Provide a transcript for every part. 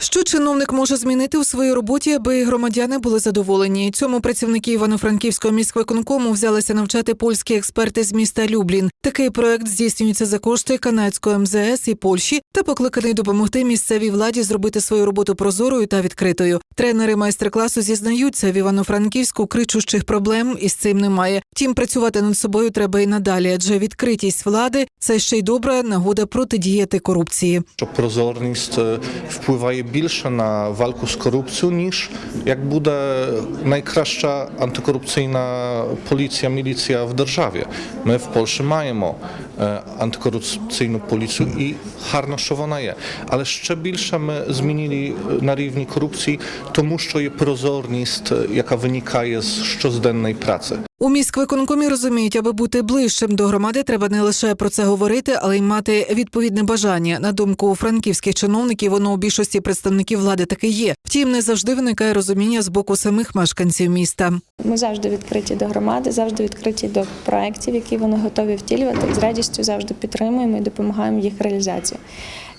Що чиновник може змінити у своїй роботі, аби громадяни були задоволені? Цьому працівники Івано-Франківського міськвиконкому взялися навчати польські експерти з міста Люблін. Такий проект здійснюється за кошти канадської МЗС і Польщі та покликаний допомогти місцевій владі зробити свою роботу прозорою та відкритою. Тренери майстер-класу зізнаються, в Івано-Франківську кричущих проблем із цим немає. Втім, працювати над собою треба і надалі, адже відкритість влади це ще й добра нагода протидіяти корупції. що прозорність е, впливає більше на walку з корупцією, ніж як буде найкраща антикорупційна поліція, міліція в державі. Ми в Польщі маємо е, антикорупційну поліцію і гарно, що вона є. Але ще більше ми змінили е, на рівні корупції, тому що є прозорність, е, яка виникає з щоденної праці. У міськвиконкомі розуміють, аби бути ближчим до громади, треба не лише про це говорити, але й мати відповідне бажання. На думку франківських чиновників, воно у більшості представників влади таки є. Втім, не завжди виникає розуміння з боку самих мешканців міста. Ми завжди відкриті до громади, завжди відкриті до проєктів, які вони готові втілювати, з радістю завжди підтримуємо і допомагаємо їх реалізації.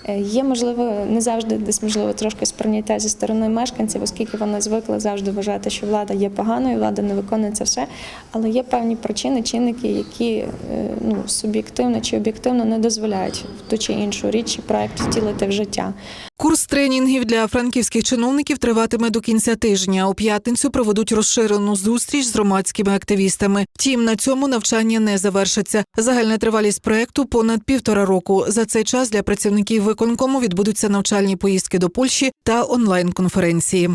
Е, Є можливо не завжди десь можливо трошки сприйняття зі сторони мешканців, оскільки вони звикли завжди вважати, що влада є поганою, влада не виконує це все. Але є певні причини, чинники, які е, ну суб'єктивно чи об'єктивно не дозволяють в ту чи іншу річ чи проект втілити в життя. Курс тренінгів для франківських чиновників триватиме до кінця тижня. У п'ятницю проведуть розширену зустріч з громадськими активістами. Втім, на цьому навчання не завершиться. Загальна тривалість проекту понад півтора року. За цей час для працівників виконкому відбудуться навчальні поїздки до Польщі та онлайн-конференції.